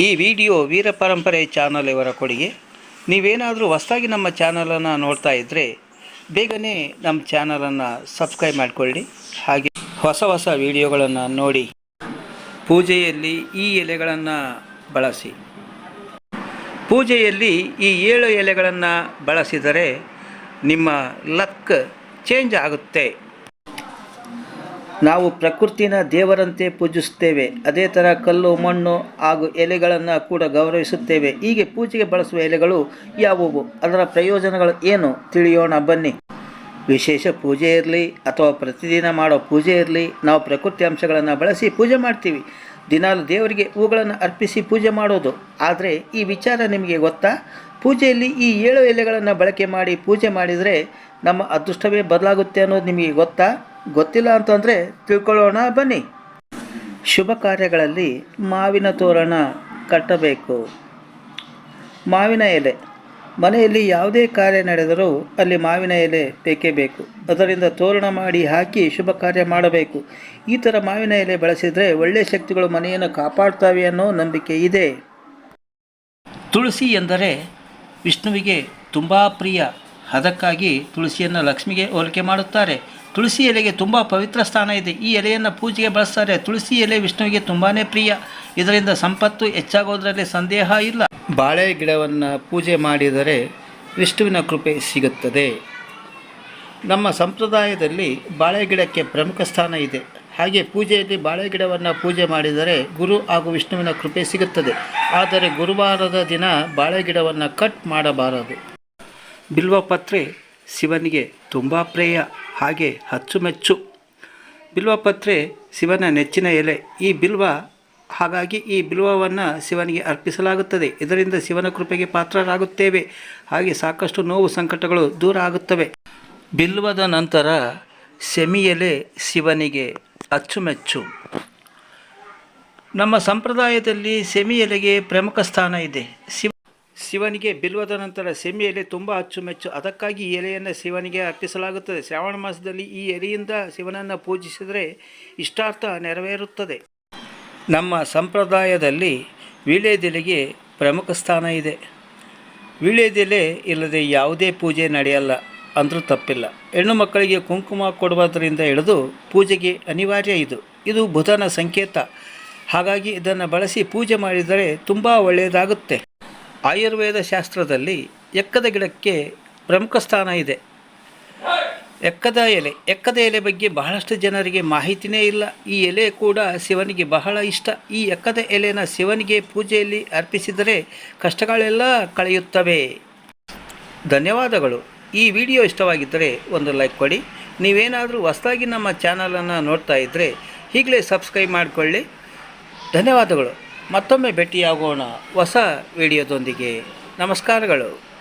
ಈ ವಿಡಿಯೋ ವೀರ ಪರಂಪರೆ ಚಾನಲ್ ಇವರ ಕೊಡುಗೆ. ನೀವೇನಾದರೂ ಹೊಸದಾಗಿ ನಮ್ಮ ಚಾನಲನ್ನು ನೋಡ್ತಾ ಇದ್ದರೆ ಬೇಗನೆ ನಮ್ಮ ಚಾನಲನ್ನು ಸಬ್ಸ್ಕ್ರೈಬ್ ಮಾಡಿಕೊಳ್ಳಿ. ಹಾಗೆ ಹೊಸ ಹೊಸ ವಿಡಿಯೋಗಳನ್ನು ನೋಡಿ. ಪೂಜೆಯಲ್ಲಿ ಈ ಎಲೆಗಳನ್ನು ಬಳಸಿ. ಪೂಜೆಯಲ್ಲಿ ಈ ಏಳು ಎಲೆಗಳನ್ನು ಬಳಸಿದರೆ ನಿಮ್ಮ ಲಕ್ ಚೇಂಜ್ ಆಗುತ್ತೆ. ನಾವು ಪ್ರಕೃತಿನ ದೇವರಂತೆ ಪೂಜಿಸುತ್ತೇವೆ. ಅದೇ ಥರ ಕಲ್ಲು, ಮಣ್ಣು ಹಾಗೂ ಎಲೆಗಳನ್ನು ಕೂಡ ಗೌರವಿಸುತ್ತೇವೆ. ಹೀಗೆ ಪೂಜೆಗೆ ಬಳಸುವ ಎಲೆಗಳು ಯಾವುವು? ಅದರ ಪ್ರಯೋಜನಗಳು ಏನು? ತಿಳಿಯೋಣ ಬನ್ನಿ. ವಿಶೇಷ ಪೂಜೆ ಇರಲಿ ಅಥವಾ ಪ್ರತಿದಿನ ಮಾಡೋ ಪೂಜೆ ಇರಲಿ, ನಾವು ಪ್ರಕೃತಿ ಅಂಶಗಳನ್ನು ಬಳಸಿ ಪೂಜೆ ಮಾಡ್ತೀವಿ. ದಿನಾಲು ದೇವರಿಗೆ ಹೂಗಳನ್ನು ಅರ್ಪಿಸಿ ಪೂಜೆ ಮಾಡೋದು. ಆದರೆ ಈ ವಿಚಾರ ನಿಮಗೆ ಗೊತ್ತಾ? ಪೂಜೆಯಲ್ಲಿ ಈ ಏಳು ಎಲೆಗಳನ್ನು ಬಳಕೆ ಮಾಡಿ ಪೂಜೆ ಮಾಡಿದರೆ ನಮ್ಮ ಅದೃಷ್ಟವೇ ಬದಲಾಗುತ್ತೆ ಅನ್ನೋದು ನಿಮಗೆ ಗೊತ್ತಾ? ಗೊತ್ತಿಲ್ಲ ಅಂತಂದರೆ ತಿಳ್ಕೊಳ್ಳೋಣ, ಬನ್ನಿ. ಶುಭ ಕಾರ್ಯಗಳಲ್ಲಿ ಮಾವಿನ ತೋರಣ ಕಟ್ಟಬೇಕು. ಮಾವಿನ ಎಲೆ. ಮನೆಯಲ್ಲಿ ಯಾವುದೇ ಕಾರ್ಯ ನಡೆದರೂ ಅಲ್ಲಿ ಮಾವಿನ ಎಲೆ ಬೇಕೇ ಬೇಕು. ಅದರಿಂದ ತೋರಣ ಮಾಡಿ ಹಾಕಿ ಶುಭ ಕಾರ್ಯ ಮಾಡಬೇಕು. ಈ ಥರ ಮಾವಿನ ಎಲೆ ಬಳಸಿದರೆ ಒಳ್ಳೆಯ ಶಕ್ತಿಗಳು ಮನೆಯನ್ನು ಕಾಪಾಡ್ತವೆ ಅನ್ನೋ ನಂಬಿಕೆ ಇದೆ. ತುಳಸಿ ಎಂದರೆ ವಿಷ್ಣುವಿಗೆ ತುಂಬ ಪ್ರಿಯ. ಅದಕ್ಕಾಗಿ ತುಳಸಿಯನ್ನು ಲಕ್ಷ್ಮಿಗೆ ಹೋಲಿಕೆ ಮಾಡುತ್ತಾರೆ. ತುಳಸಿ ಎಲೆಗೆ ತುಂಬ ಪವಿತ್ರ ಸ್ಥಾನ ಇದೆ. ಈ ಎಲೆಯನ್ನು ಪೂಜೆಗೆ ಬಳಸ್ತಾರೆ. ತುಳಸಿ ಎಲೆ ವಿಷ್ಣುವಿಗೆ ತುಂಬಾ ಪ್ರಿಯ. ಇದರಿಂದ ಸಂಪತ್ತು ಹೆಚ್ಚಾಗೋದರಲ್ಲಿ ಸಂದೇಹ ಇಲ್ಲ. ಬಾಳೆ ಗಿಡವನ್ನು ಪೂಜೆ ಮಾಡಿದರೆ ವಿಷ್ಣುವಿನ ಕೃಪೆ ಸಿಗುತ್ತದೆ. ನಮ್ಮ ಸಂಪ್ರದಾಯದಲ್ಲಿ ಬಾಳೆ ಗಿಡಕ್ಕೆ ಪ್ರಮುಖ ಸ್ಥಾನ ಇದೆ. ಹಾಗೆ ಪೂಜೆಯಲ್ಲಿ ಬಾಳೆ ಗಿಡವನ್ನು ಪೂಜೆ ಮಾಡಿದರೆ ಗುರು ಹಾಗೂ ವಿಷ್ಣುವಿನ ಕೃಪೆ ಸಿಗುತ್ತದೆ. ಆದರೆ ಗುರುವಾರದ ದಿನ ಬಾಳೆ ಗಿಡವನ್ನು ಕಟ್ ಮಾಡಬಾರದು. ಬಿಲ್ವಪತ್ರೆ ಶಿವನಿಗೆ ತುಂಬ ಪ್ರಿಯ, ಹಾಗೆ ಅಚ್ಚುಮೆಚ್ಚು ಬಿಲ್ವಪತ್ರೆ ಶಿವನ ನೆಚ್ಚಿನ ಎಲೆ. ಈ ಬಿಲ್ವ, ಹಾಗಾಗಿ ಈ ಬಿಲ್ವವನ್ನು ಶಿವನಿಗೆ ಅರ್ಪಿಸಲಾಗುತ್ತದೆ. ಇದರಿಂದ ಶಿವನ ಕೃಪೆಗೆ ಪಾತ್ರರಾಗುತ್ತೇವೆ. ಹಾಗೆ ಸಾಕಷ್ಟು ನೋವು ಸಂಕಟಗಳು ದೂರ ಆಗುತ್ತವೆ. ಬಿಲ್ವದ ನಂತರ ಸೆಮಿ ಎಲೆ ಶಿವನಿಗೆ ಅಚ್ಚುಮೆಚ್ಚು. ನಮ್ಮ ಸಂಪ್ರದಾಯದಲ್ಲಿ ಸೆಮಿ ಎಲೆಗೆ ಪ್ರಮುಖ ಸ್ಥಾನ ಇದೆ. ಶಿವ ಶಿವನಿಗೆ ಬಿಲ್ವದ ನಂತರ ಸೆಮಿ ಎಲೆ ತುಂಬ ಅಚ್ಚುಮೆಚ್ಚು. ಅದಕ್ಕಾಗಿ ಈ ಎಲೆಯನ್ನು ಶಿವನಿಗೆ ಅರ್ಪಿಸಲಾಗುತ್ತದೆ. ಶ್ರಾವಣ ಮಾಸದಲ್ಲಿ ಈ ಎಲೆಯಿಂದ ಶಿವನನ್ನು ಪೂಜಿಸಿದರೆ ಇಷ್ಟಾರ್ಥ ನೆರವೇರುತ್ತದೆ. ನಮ್ಮ ಸಂಪ್ರದಾಯದಲ್ಲಿ ವೀಳ್ಯದೆಲೆಗೆ ಪ್ರಮುಖ ಸ್ಥಾನ ಇದೆ. ವೀಳ್ಯದೆಲೆ ಇಲ್ಲದೆ ಯಾವುದೇ ಪೂಜೆ ನಡೆಯಲ್ಲ, ಅಂದರೂ ತಪ್ಪಿಲ್ಲ. ಹೆಣ್ಣು ಮಕ್ಕಳಿಗೆ ಕುಂಕುಮ ಕೊಡುವುದರಿಂದ ಹಿಡಿದು ಪೂಜೆಗೆ ಅನಿವಾರ್ಯ ಇದು. ಇದು ಬುಧನ ಸಂಕೇತ. ಹಾಗಾಗಿ ಇದನ್ನು ಬಳಸಿ ಪೂಜೆ ಮಾಡಿದರೆ ತುಂಬ ಒಳ್ಳೆಯದಾಗುತ್ತೆ. ಆಯುರ್ವೇದ ಶಾಸ್ತ್ರದಲ್ಲಿ ಎಕ್ಕದ ಗಿಡಕ್ಕೆ ಪ್ರಮುಖ ಸ್ಥಾನ ಇದೆ. ಎಕ್ಕದ ಎಲೆ ಎಕ್ಕದ ಎಲೆ ಬಗ್ಗೆ ಬಹಳಷ್ಟು ಜನರಿಗೆ ಮಾಹಿತಿನೇ ಇಲ್ಲ. ಈ ಎಲೆ ಕೂಡ ಶಿವನಿಗೆ ಬಹಳ ಇಷ್ಟ. ಈ ಎಕ್ಕದ ಎಲೆನ ಶಿವನಿಗೆ ಪೂಜೆಯಲ್ಲಿ ಅರ್ಪಿಸಿದರೆ ಕಷ್ಟಗಳೆಲ್ಲ ಕಳೆಯುತ್ತವೆ. ಧನ್ಯವಾದಗಳು. ಈ ವಿಡಿಯೋ ಇಷ್ಟವಾಗಿದ್ದರೆ ಒಂದು ಲೈಕ್ ಕೊಡಿ. ನೀವೇನಾದರೂ ಹೊಸದಾಗಿ ನಮ್ಮ ಚಾನಲನ್ನು ನೋಡ್ತಾ ಇದ್ದರೆ ಈಗಲೇ ಸಬ್ಸ್ಕ್ರೈಬ್ ಮಾಡಿಕೊಳ್ಳಿ. ಧನ್ಯವಾದಗಳು. ಮತ್ತೊಮ್ಮೆ ಭೇಟಿಯಾಗೋಣ ಹೊಸ ವಿಡಿಯೋದೊಂದಿಗೆ. ನಮಸ್ಕಾರಗಳು.